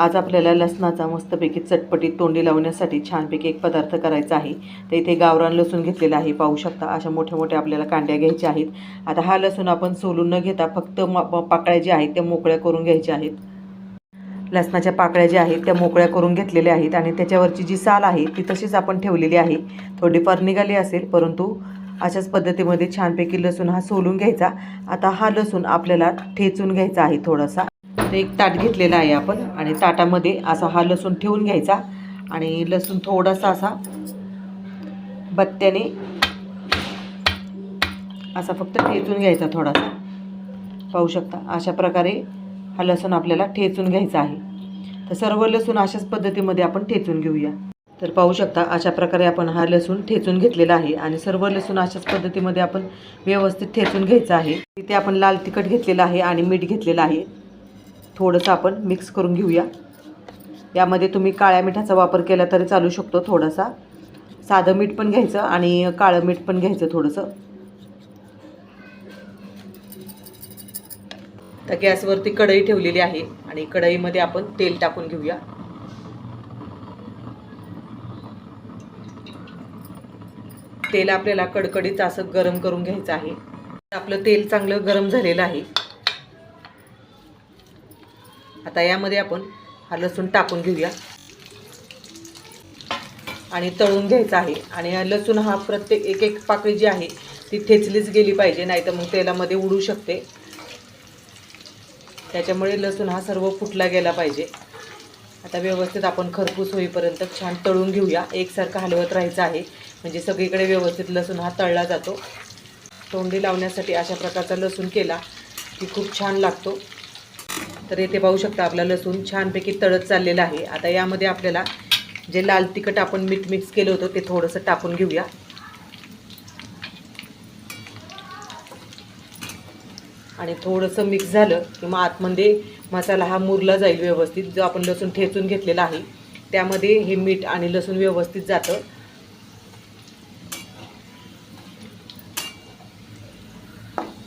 आज आपल्याला लसणाचा मस्तपैकी चटपटीत तोंडी लावण्यासाठी छानपैकी एक पदार्थ करायचा आहे. तर इथे गावरान लसूण घेतलेला आहे. पाहू शकता अशा मोठ्या मोठ्या आपल्याला कांड्या घ्यायच्या आहेत. आता हा लसूण आपण सोलून न घेता फक्त पाकळ्या ज्या आहेत त्या मोकळ्या करून घ्यायच्या आहेत. लसणाच्या पाकळ्या ज्या आहेत त्या मोकळ्या करून घेतलेल्या आहेत आणि त्याच्यावरची जी साल आहे ती तशीच आपण ठेवलेली आहे. थोडीफार निघाली असेल परंतु अशाच पद्धतीमध्ये छानपैकी लसूण हा सोलून घ्यायचा. आता हा लसूण आपल्याला ठेचून घ्यायचा आहे थोडासा. तर एक ताट घेतलेला आहे आपण. आणि ताटामध्ये असा हा लसूण ठेवून घ्यायचा. आणि लसूण थोडासा असा बत्त्याने असा फक्त ठेचून घ्यायचा थोडासा. पाहू शकता अशा प्रकारे हा लसूण आपल्याला ठेचून घ्यायचा आहे. तर सर्व लसूण अशाच पद्धतीमध्ये आपण ठेचून घेऊया. तर पाहू शकता अशा प्रकारे आपण हा लसूण ठेचून घेतलेला आहे. आणि सर्व लसूण अशाच पद्धतीमध्ये आपण व्यवस्थित ठेचून घ्यायचं आहे. तिथे आपण लाल तिखट घेतलेलं आहे आणि मीठ घेतलेलं आहे. थोडंसं आपण मिक्स करून घेऊया. यामध्ये तुम्ही काळ्या मिठाचा वापर केला तरी चालू शकतो थोडासा. साधं मीठ पण घ्यायचं आणि काळं मीठ पण घ्यायचं थोडंसं. तर गॅसवरती कढई ठेवलेली आहे आणि कढईमध्ये आपण तेल टाकून घेऊया. तेल आपल्याला कडकडीत असं गरम करून घ्यायचं आहे. आपलं तेल चांगलं गरम झालेलं आहे. आता यामध्ये आपण हा लसूण टाकून घेऊया. आणि तळून घ्यायचा आहे. आणि हा लसूण हा प्रत्येक एक एक पाकळी जी आहे ती ठेचलीच गेली पाहिजे नाही तर मग तेलामध्ये उडू शकते. त्याच्यामुळे लसूण हा सर्व फुटला गेला पाहिजे. आता व्यवस्थित आपण खरपूस होईपर्यंत छान तळून घेऊया. एकसारखं हलवत राहायचं आहे. म्हणजे सगळीकडे व्यवस्थित लसूण हा तळला जातो. तोंडी लावण्यासाठी अशा प्रकारचा लसूण केला की खूप छान लागतो. तर येथे पाहू शकता आपला लसूण छानपैकी तळत चाललेला आहे. आता यामध्ये आपल्याला जे लाल तिखट आपण मीठ मिक्स केलं होतं ते थोडंसं टाकून घेऊया. आणि थोडंसं मिक्स झालं की मग आतमध्ये मसाला हा मुरला जाईल व्यवस्थित. जो आपण लसूण ठेचून घेतलेला आहे त्यामध्ये हे मीठ आणि लसूण व्यवस्थित जातं.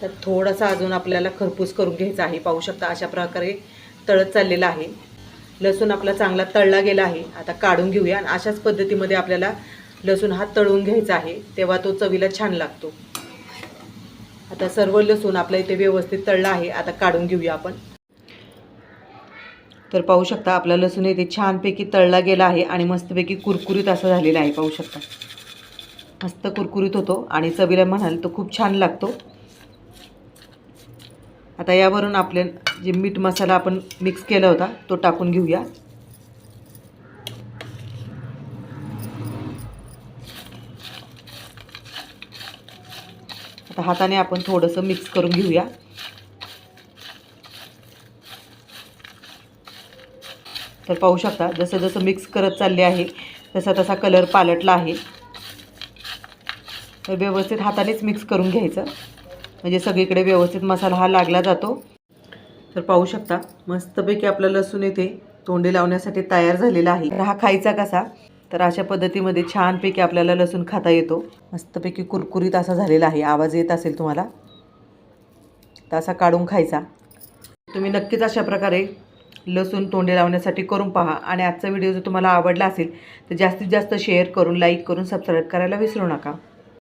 तर थोडासा अजून आपल्याला खरपूस करून घ्यायचा आहे. पाहू शकता अशा प्रकारे तळत चाललेला आहे. लसूण आपला चांगला तळला गेला आहे. आता काढून घेऊया आणि अशाच पद्धतीमध्ये आपल्याला लसूण हा तळून घ्यायचा आहे. तेव्हा तो चवीला छान लागतो. आता सर्व लसूण आपल्या इथे व्यवस्थित तळला आहे. आता काढून घेऊया आपण. तर पाहू शकता आपला लसूण इथे छानपैकी तळला गेला आहे आणि मस्तपैकी कुरकुरीत असं झालेला आहे. पाहू शकता. मस्त कुरकुरीत होतो आणि चवीला म्हणाल तो खूप छान लागतो. आता यावरून आपले जे मीठ मसाला आपण मिक्स केला होता तो टाकून घेऊया. आता हाताने आपण थोडंसं मिक्स करून घेऊया. तर पाहू शकता जसं जसं मिक्स करत चालले आहे तसा तसा कलर पालटला आहे. तर व्यवस्थित हातानेच मिक्स करून घ्यायचं. म्हणजे सगळीकडे व्यवस्थित मसाला हा लागला जातो. तर पाहू शकता मस्तपैकी आपलं लसूण येथे तोंडी लावण्यासाठी तयार झालेला आहे. तर हा खायचा कसा? तर अशा पद्धतीमध्ये छानपैकी आपल्याला लसूण खाता येतो. मस्तपैकी कुरकुरीत असा झालेला आहे. आवाज येत असेल तुम्हाला? तर असा काढून खायचा. तुम्ही नक्कीच अशा प्रकारे लसूण तोंडी लावण्यासाठी करून पहा. आणि आजचा व्हिडिओ जर तुम्हाला आवडला असेल तर जास्तीत जास्त शेअर करून लाईक करून सबस्क्राईब करायला विसरू नका.